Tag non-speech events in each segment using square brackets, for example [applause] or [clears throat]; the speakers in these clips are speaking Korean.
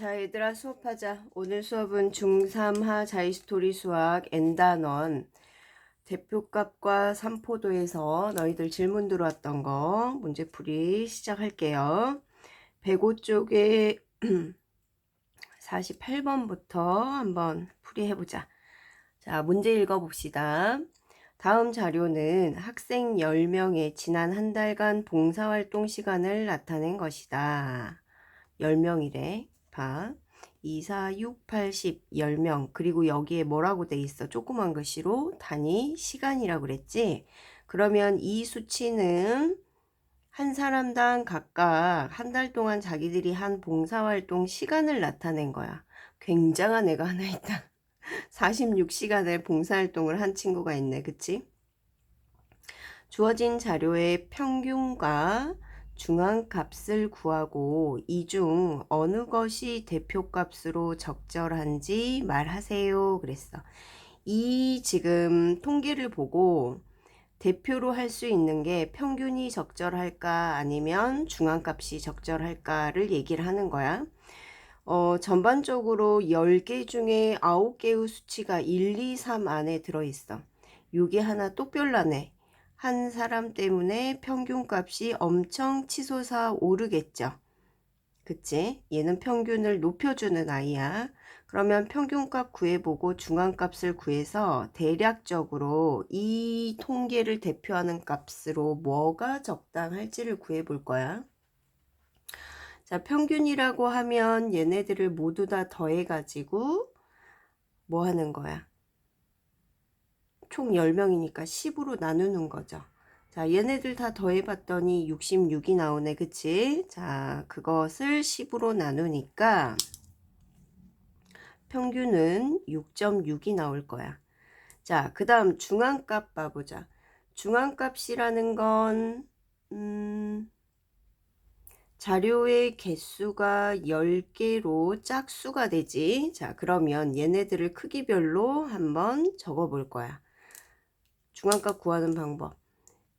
자, 얘들아 수업하자. 오늘 수업은 중3하 자이스토리 수학 N단원 대표값과 삼포도에서 너희들 질문 들어왔던 거 문제풀이 시작할게요. 105쪽에 48번부터 [clears throat] 한번 풀이해보자. 자, 문제 읽어봅시다. 다음 자료는 학생 10명의 지난 한 달간 봉사활동 시간을 나타낸 것이다. 10명이래. 봐. 2, 4, 6, 8, 10, 10명. 그리고 여기에 뭐라고 돼 있어? 조그만 글씨로 단위 시간이라고 그랬지? 그러면 이 수치는 한 사람당 각각 한 달 동안 자기들이 한 봉사활동 시간을 나타낸 거야. 굉장한 애가 하나 있다. [laughs] 46시간을 봉사활동을 한 친구가 있네. 그치? 주어진 자료의 평균과 중앙값을 구하고 이 중 어느 것이 대표값으로 적절한지 말하세요. 그랬어. 이 지금 통계를 보고 대표로 할 수 있는 게 평균이 적절할까 아니면 중앙값이 적절할까를 얘기를 하는 거야. 어, 전반적으로 10개 중에 9개의 수치가 1, 2, 3 안에 들어있어. 요게 하나 똑별나네. 한 사람 때문에 평균값이 엄청 치솟아 오르겠죠. 그치? 얘는 평균을 높여주는 아이야. 그러면 평균값 구해보고 중앙값을 구해서 대략적으로 이 통계를 대표하는 값으로 뭐가 적당할지를 구해볼 거야. 자, 평균이라고 하면 얘네들을 모두 다 더해가지고 뭐 하는 거야? 총 10명이니까 10으로 나누는 거죠. 자, 얘네들 다 더해봤더니 66이 나오네. 그치? 자, 그것을 10으로 나누니까 평균은 6.6이 나올 거야. 자, 그 다음 중앙값 봐보자. 중앙값이라는 건, 음, 자료의 개수가 10개로 짝수가 되지. 자, 그러면 얘네들을 크기별로 한번 적어 볼 거야. 중앙값 구하는 방법.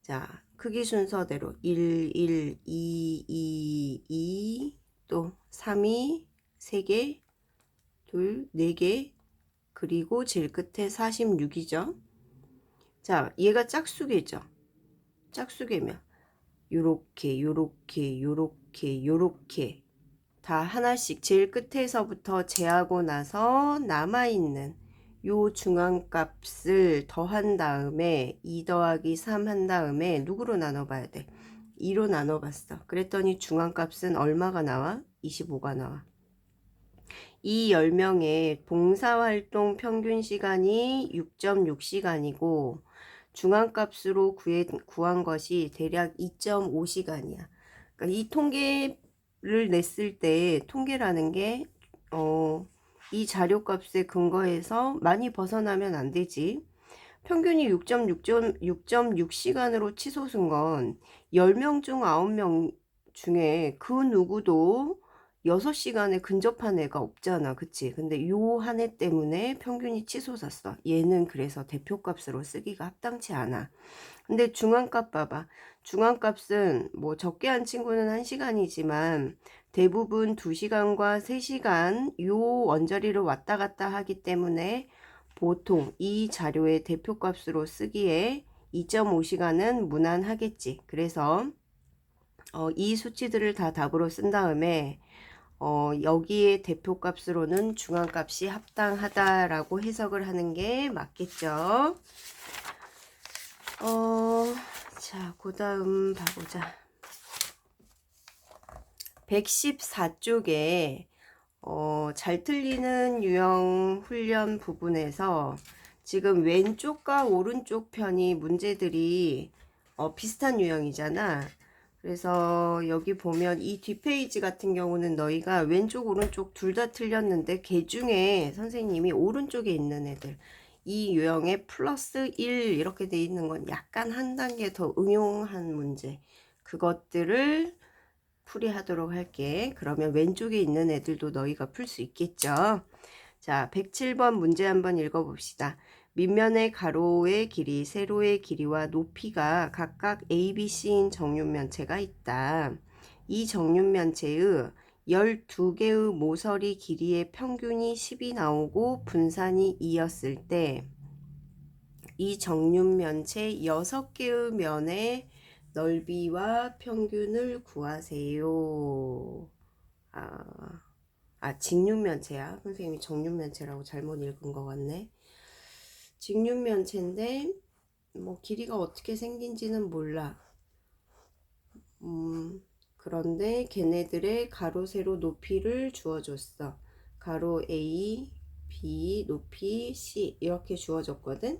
자, 크기 순서대로 1, 1, 2, 2, 2, 또 3, 2, 3개, 둘, 4개, 그리고 제일 끝에 46이죠. 자, 얘가 짝수개죠. 짝수개면 요렇게, 요렇게, 요렇게, 요렇게 다 하나씩 제일 끝에서부터 제하고 나서 남아있는 요 중앙값을 더한 다음에 2 더하기 3 한 다음에 누구로 나눠봐야 돼? 2로 나눠봤어. 그랬더니 중앙값은 얼마가 나와? 25가 나와. 이 10명의 봉사활동 평균 시간이 6.6시간이고 중앙값으로 구해, 구한 것이 대략 2.5시간이야. 그러니까 이 통계를 냈을 때 통계라는 게 어, 이 자료값에 근거해서 많이 벗어나면 안 되지. 평균이 6.6.6시간으로 치솟은 건 10명 중 9명 중에 그 누구도 6시간에 근접한 애가 없잖아. 그치? 근데 요 한 해 때문에 평균이 치솟았어. 얘는 그래서 대표값으로 쓰기가 합당치 않아. 근데 중앙값 봐봐. 중앙값은 뭐 적게 한 친구는 1시간이지만 대부분 2시간과 3시간 요 원자리를 왔다 갔다 하기 때문에 보통 이 자료의 대표값으로 쓰기에 2.5시간은 무난하겠지. 그래서 어, 이 수치들을 다 답으로 쓴 다음에 어, 여기에 대표값으로는 중앙값이 합당하다라고 해석을 하는 게 맞겠죠. 어, 자, 그 다음 봐보자. 114쪽에 어, 잘 틀리는 유형 훈련 부분에서 지금 왼쪽과 오른쪽 편이 문제들이 어, 비슷한 유형이잖아. 그래서 여기 보면 이 뒷페이지 같은 경우는 너희가 왼쪽 오른쪽 둘 다 틀렸는데 개 중에 선생님이 오른쪽에 있는 애들 이 유형에 플러스 1 이렇게 돼 있는 건 약간 한 단계 더 응용한 문제 그것들을 풀이하도록 할게. 그러면 왼쪽에 있는 애들도 너희가 풀 수 있겠죠. 자, 107번 문제 한번 읽어봅시다. 밑면의 가로의 길이, 세로의 길이와 높이가 각각 A, B, C인 정육면체가 있다. 이 정육면체의 12개의 모서리 길이의 평균이 10이 나오고 분산이 2였을 때 이 정육면체 6개의 면의 넓이와 평균을 구하세요. 아, 아 직육면체야. 선생님이 정육면체라고 잘못 읽은 것 같네. 직육면체인데 뭐 길이가 어떻게 생긴지는 몰라. 음, 그런데 걔네들의 가로 세로 높이를 주어줬어. 가로 A, B, 높이 C 이렇게 주어졌거든.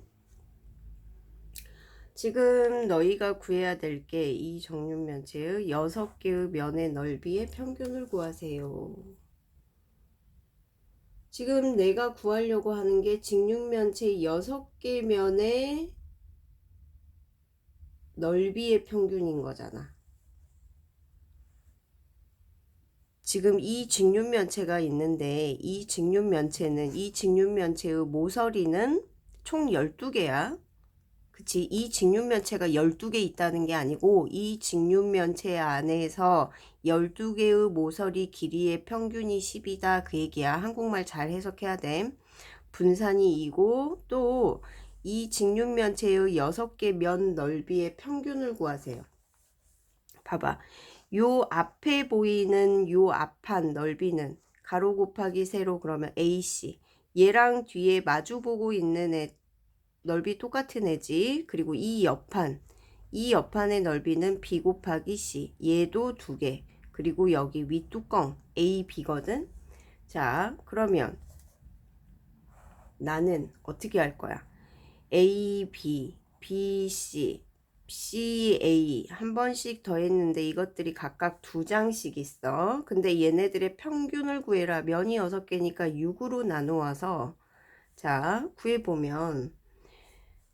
지금 너희가 구해야 될 게 이 정육면체의 6개의 면의 넓이의 평균을 구하세요. 지금 내가 구하려고 하는 게 직육면체 6개 면의 넓이의 평균인 거잖아. 지금 이 직육면체가 있는데 이 직육면체는 이 직육면체의 모서리는 총 12개야. 그치? 이 직육면체가 12개 있다는 게 아니고 이 직육면체 안에서 12개의 모서리 길이의 평균이 10이다. 그 얘기야. 한국말 잘 해석해야 돼 분산이 2고 또 이 직육면체의 6개 면 넓이의 평균을 구하세요. 봐봐 요 앞에 보이는 요 앞판 넓이는 가로 곱하기 세로 그러면 AC 얘랑 뒤에 마주 보고 있는 애 넓이 똑같은 애지. 그리고 이 옆판, 이 옆판의 넓이는 B 곱하기 C. 얘도 두 개. 그리고 여기 윗뚜껑 A, B거든. 자, 그러면 나는 어떻게 할 거야? A, B, B, C, C, A 한 번씩 더했는데 이것들이 각각 두 장씩 있어. 근데 얘네들의 평균을 구해라. 면이 6개니까 6으로 나누어서 자, 구해보면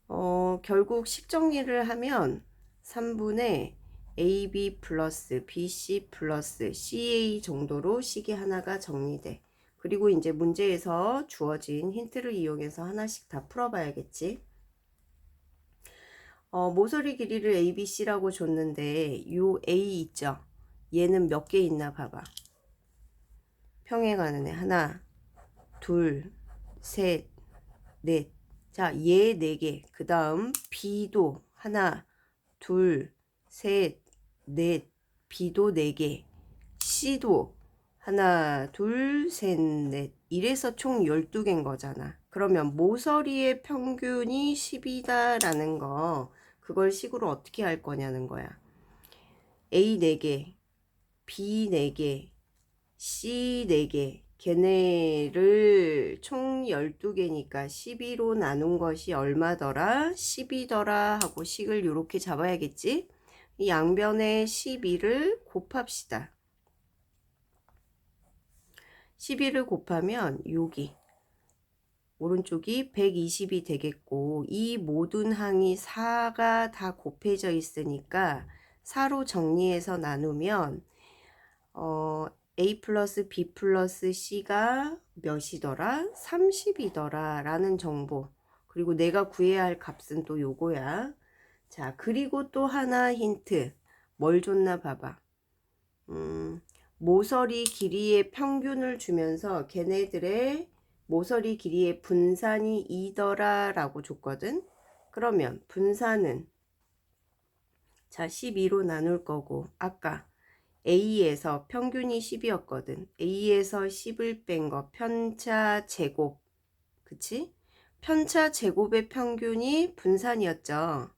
어, 결국 식 정리를 하면 3분의 AB 플러스 BC 플러스 CA 정도로 식이 하나가 정리돼. 그리고 이제 문제에서 주어진 힌트를 이용해서 하나씩 다 풀어봐야겠지. 어, 모서리 길이를 ABC라고 줬는데 요 A 있죠? 얘는 몇 개 있나 봐봐. 평행하는 애 하나, 둘, 셋, 넷, 자, 얘 4개. 그 다음 B도 하나, 둘, 셋, 넷. B도 4개. C도 하나, 둘, 셋, 넷. 이래서 총 12개인 거잖아. 그러면 모서리의 평균이 10이다라는 거 그걸 식으로 어떻게 할 거냐는 거야. A 4개, B 4개, C 4개, 걔네를 총 12개니까 12로 나눈 것이 얼마더라? 12더라 하고 식을 이렇게 잡아야겠지? 이 양변에 12를 곱합시다. 12를 곱하면 여기 오른쪽이 120이 되겠고 이 모든 항이 4가 다 곱해져 있으니까 4로 정리해서 나누면 어, A 플러스 B 플러스 C가 몇이더라? 30이더라 라는 정보. 그리고 내가 구해야 할 값은 또 요거야. 자 그리고 또 하나 힌트. 뭘 줬나 봐봐. 음, 모서리 길이의 평균을 주면서 걔네들의 모서리 길이의 분산이 2더라 라고 줬거든 그러면 분산은 자 12로 나눌 거고 아까 A에서 평균이 10이었거든. A에서 10을 뺀 거 편차 제곱. 그치? 편차 제곱의 평균이 분산이었죠.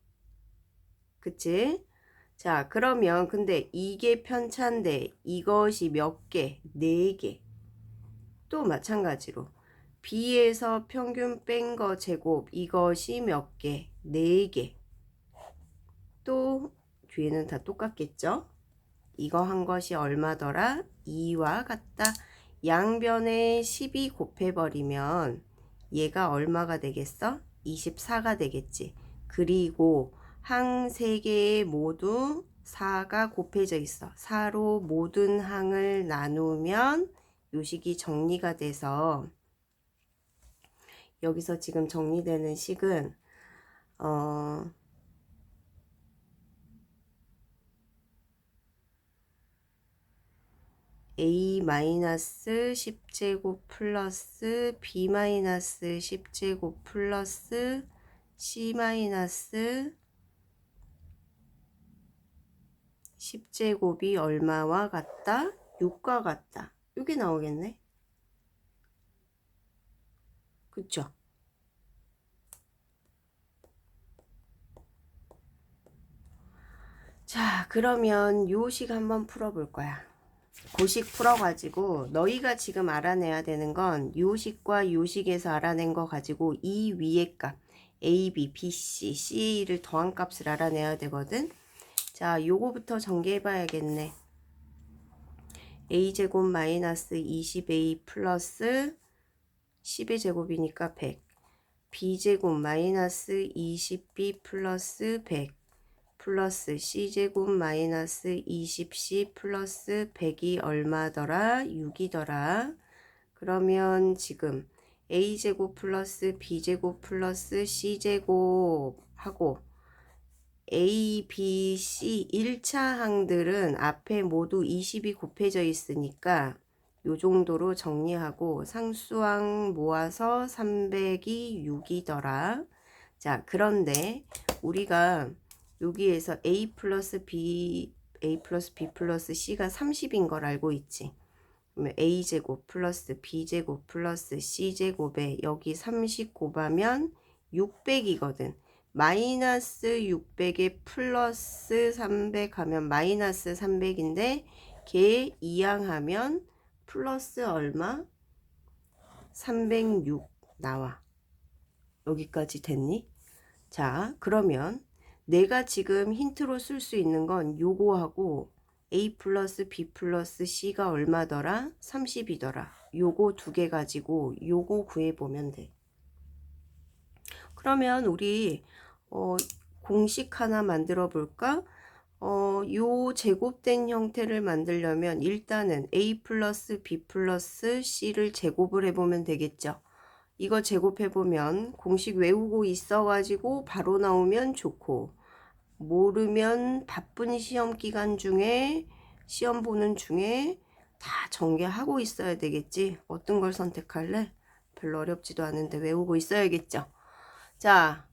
그치? 자, 그러면 근데 이게 편차인데 이것이 몇 개? 4개. 또 마찬가지로 B에서 평균 뺀 거 제곱 이것이 몇 개? 4개. 또 뒤에는 다 똑같겠죠? 이거 한 것이 얼마더라? 2와 같다. 양변에 12 곱해버리면 얘가 얼마가 되겠어? 24가 되겠지. 그리고 항 3개에 모두 4가 곱해져 있어. 4로 모든 항을 나누면 요식이 정리가 돼서 여기서 지금 정리되는 식은 어 a 마이너스 10제곱 플러스 b 마이너스 10제곱 플러스 c 마이너스 10제곱이 얼마와 같다? 6과 같다. 이게 나오겠네. 그쵸? 자, 그러면 요식 한번 풀어볼 거야. 고식 풀어가지고 너희가 지금 알아내야 되는 건 요식과 요식에서 알아낸 거 가지고 이 위의 값 a, b, b, c, ca를 더한 값을 알아내야 되거든. 자, 요거부터 전개해 봐야겠네. a제곱 마이너스 20a 플러스 10의 제곱이니까 100 b제곱 마이너스 20b 플러스 100 플러스 c제곱 마이너스 20c 플러스 100이 얼마더라? 6이더라. 그러면 지금 a제곱 플러스 b제곱 플러스 c제곱 하고 A, B, C 1차 항들은 앞에 모두 20이 곱해져 있으니까 요 정도로 정리하고 상수항 모아서 300이 6이더라. 자, 그런데 우리가 여기에서 A 플러스 B, A 플러스 B 플러스 C가 30인 걸 알고 있지. 그러면 A제곱 플러스 B제곱 플러스 C제곱에 여기 30 곱하면 600이거든. 마이너스 600에 플러스 300 하면 마이너스 300인데 걔 이항하면 플러스 얼마? 306 나와. 여기까지 됐니? 자, 그러면 내가 지금 힌트로 쓸 수 있는 건 요거하고 A 플러스 B 플러스 C가 얼마더라? 30이더라. 요거 두 개 가지고 요거 구해보면 돼. 그러면 우리 어, 공식 하나 만들어 볼까? 어, 요 제곱된 형태를 만들려면 일단은 A 플러스 B 플러스 C를 제곱을 해보면 되겠죠. 이거 제곱해보면 공식 외우고 있어가지고 바로 나오면 좋고 모르면 바쁜 시험 기간 중에 시험 보는 중에 다 전개하고 있어야 되겠지. 어떤 걸 선택할래? 별로 어렵지도 않은데 외우고 있어야겠죠. 자,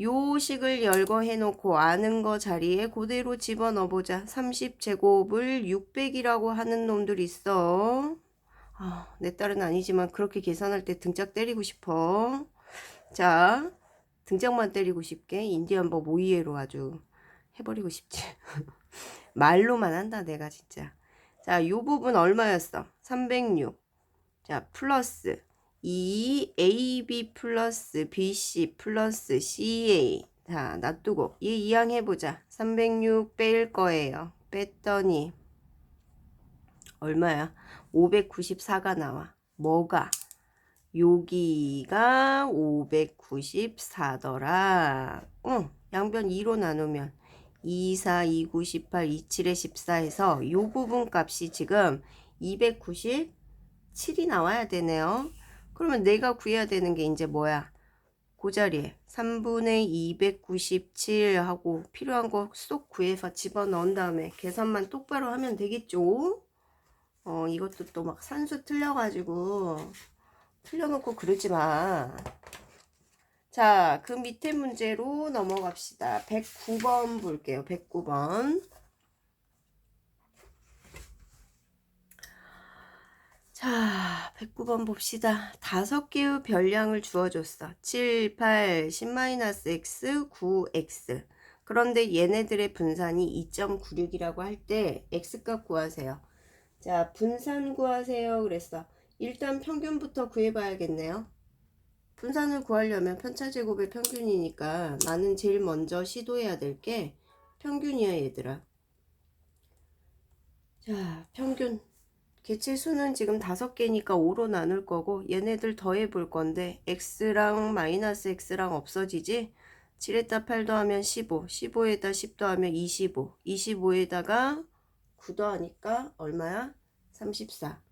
요 식을 열거 해 놓고 아는 거 자리에 그대로 집어넣어 보자. 30제곱을 600이라고 하는 놈들 있어. 아, 내 딸은 아니지만 그렇게 계산할 때 등짝 때리고 싶어. 자, 등짝만 때리고 싶게 인디언법 오이에로 아주 해버리고 싶지. [laughs] 말로만 한다 내가 진짜. 자, 요 부분 얼마였어? 306. 자, 플러스 2 AB 플러스 BC 플러스 CA. 자, 놔두고 얘 이항 해보자. 306뺄 거예요. 뺐더니 얼마야? 594가 나와. 뭐가? 여기가 594더라. 응, 양변 2로 나누면 2, 4, 2, 9, 18, 2, 7에 14에서 요 부분 값이 지금 297이 나와야 되네요. 그러면 내가 구해야 되는 게 이제 뭐야? 그 자리에 3분의 297 하고 필요한 거 쏙 구해서 집어넣은 다음에 계산만 똑바로 하면 되겠죠? 어, 이것도 또 막 산수 틀려가지고 틀려놓고 그러지 마. 자, 그 밑에 문제로 넘어갑시다. 109번 볼게요. 109번. 자, 109번 봅시다. 다섯 개의 별량을 주어줬어. 7, 8, 10-x, 9x. 그런데 얘네들의 분산이 2.96이라고 할 때 x값 구하세요. 자, 분산 구하세요. 그랬어. 일단 평균부터 구해봐야겠네요. 분산을 구하려면 편차제곱의 평균이니까 나는 제일 먼저 시도해야 될 게 평균이야 얘들아. 자, 평균. 개체수는 지금 다섯 개니까 5로 나눌 거고 얘네들 더해 볼 건데 x랑 마이너스 x랑 없어지지? 7에다 8 더하면 15 15에다 10 더하면 25 25에다가 9 더하니까 얼마야? 34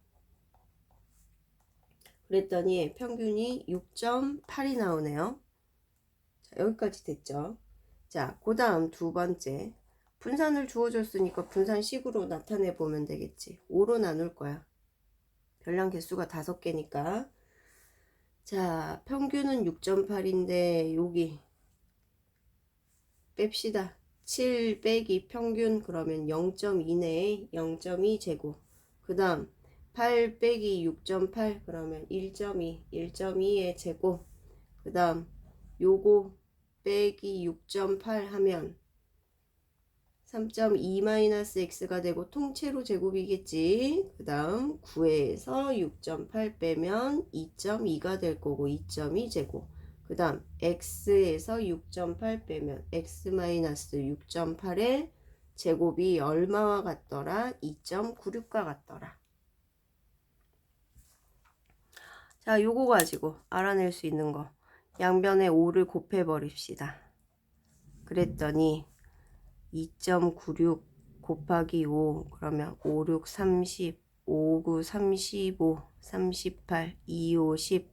그랬더니 평균이 6.8이 나오네요. 자, 여기까지 됐죠? 자, 그 다음 두 번째 분산을 주어줬으니까 분산식으로 나타내 보면 되겠지. 5로 나눌 거야. 별량 개수가 5개니까. 자, 평균은 6.8인데 여기 뺍시다. 7 빼기 평균 그러면 0.2네. 0.2 제곱. 그 다음 8 빼기 6.8 그러면 1.2. 1.2의 제곱. 그 다음 요거 빼기 6.8 하면 3.2-x가 되고 통째로 제곱이겠지. 그 다음 9에서 6.8 빼면 2.2가 될 거고 2.2 제곱. 그 다음 x에서 6.8 빼면 x-6.8의 제곱이 얼마와 같더라? 2.96과 같더라. 자, 요거 가지고 알아낼 수 있는 거. 양변에 5를 곱해 버립시다. 그랬더니 2.96 곱하기 5 그러면 5, 6, 30 5, 9, 35 38 2, 5, 10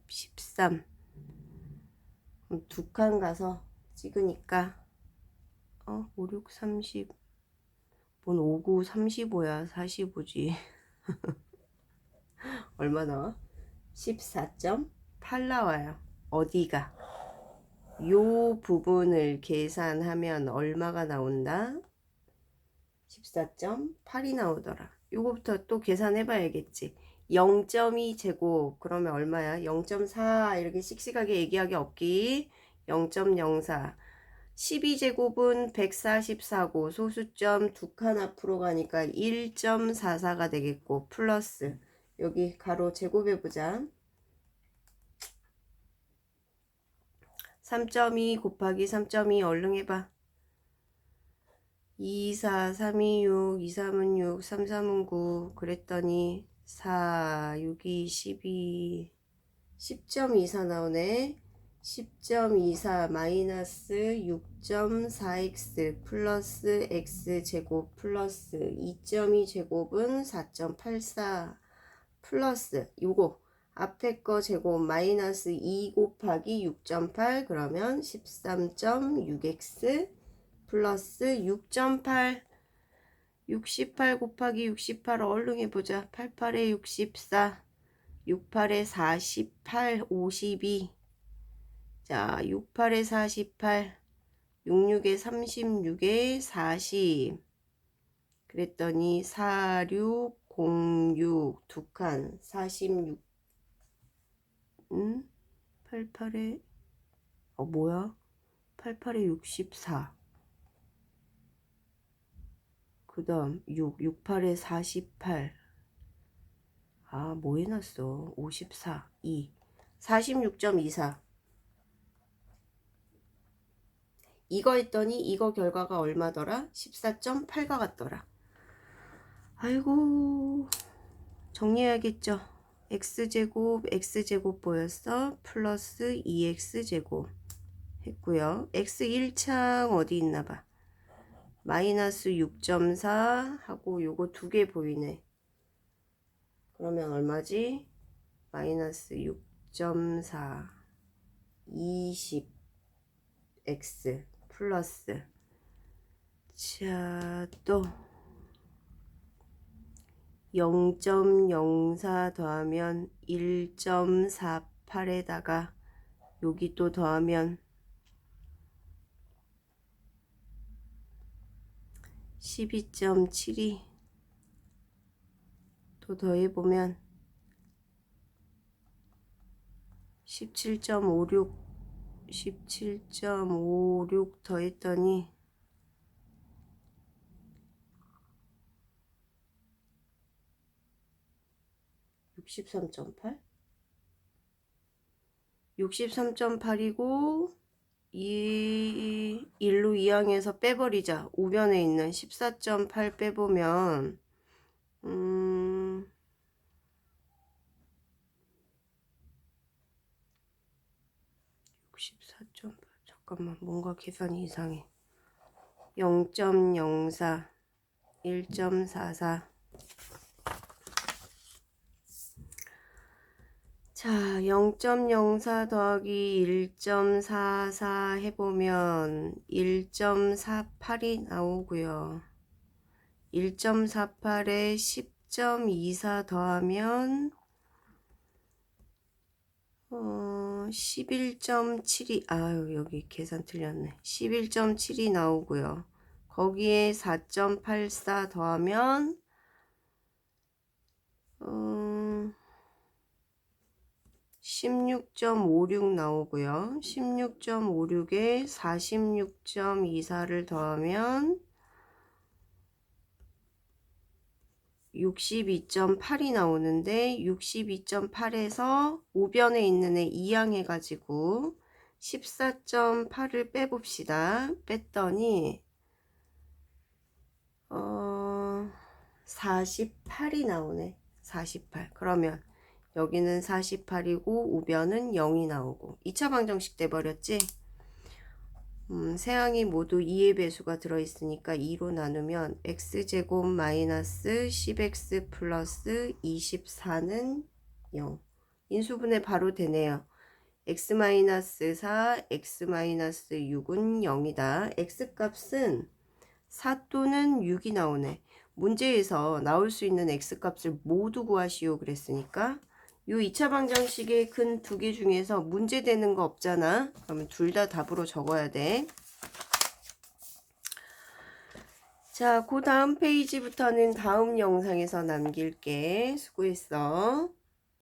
13두칸 가서 찍으니까 어? 5, 6, 30 뭔 5, 9, 35야 45지. 얼마 나와? 14.8 나와요. 어디가? 요 부분을 계산하면 얼마가 나온다? 14.8이 나오더라. 요거부터 또 계산해 봐야겠지. 0.2 제곱 그러면 얼마야? 0.4 이렇게 씩씩하게 얘기하기 없기. 0.04 12제곱은 144고 소수점 두 칸 앞으로 가니까 1.44가 되겠고 플러스 여기 가로 제곱해 보자. 3.2 곱하기 3.2 얼른 해봐. 2, 4, 3, 2, 6, 2, 3은 6, 3, 3은 9. 그랬더니 4, 6, 2, 12, 10.24 나오네. 10.24 마이너스 6.4x 플러스 x 제곱 플러스 2.2 제곱은 4.84 플러스 요거 앞에 거 제곱 마이너스 2 곱하기 6.8 그러면 13.6x 플러스 6.8 68 곱하기 68 얼른 해보자. 88에 64 68에 48 52 자, 68에 48 66에 36에 40 그랬더니 4606 두칸 46 음? 88에 어 뭐야? 88에 64. 그 다음 6, 68에 48. 아, 뭐 해놨어? 54, 2. 46.24. 이거 했더니 이거 결과가 얼마더라? 14.8가 같더라. 아이고, 정리해야겠죠. X제곱 x제곱 보였어 플러스 2x제곱 했고요. X 1창 어디 있나봐. 마이너스 6.4 하고 요거 두 개 보이네. 그러면 얼마지? 마이너스 6.4 20x 플러스. 자 또 0.04 더하면 1.48에다가 여기 또 더하면 12.72 또 더해보면 17.56 17.56 더했더니 63.8? 63.8이고 이 1로 2항에서 빼버리자. 우변에 있는 14.8 빼보면 음... (64.8) 잠깐만 뭔가 계산이 이상해 0.04 1.44 자, 0.04 더하기 1.44 해보면 1.48이 나오고요. 1.48에 10.24 더하면 어, 11.7이 아유 여기 계산 틀렸네. 11.7이 나오고요. 거기에 4.84 더하면 어, 16.56 나오고요. 16.56에 46.24를 더하면 62.8이 나오는데 62.8에서 우변에 있는 애 이항해 가지고 14.8을 빼봅시다. 뺐더니 어 48이 나오네. 48. 그러면 여기는 48이고 우변은 0이 나오고. 2차 방정식 돼 버렸지? 음, 세항이 모두 2의 배수가 들어있으니까 2로 나누면 x제곱 마이너스 10x 플러스 24는 0 인수분해 바로 되네요. x 마이너스 4 x 마이너스 6은 0이다. x값은 4 또는 6이 나오네. 문제에서 나올 수 있는 x값을 모두 구하시오 그랬으니까 요 2차 방정식의 근 두 개 중에서 문제되는 거 없잖아. 그러면 둘 다 답으로 적어야 돼. 자, 그 다음 페이지부터는 다음 영상에서 남길게. 수고했어.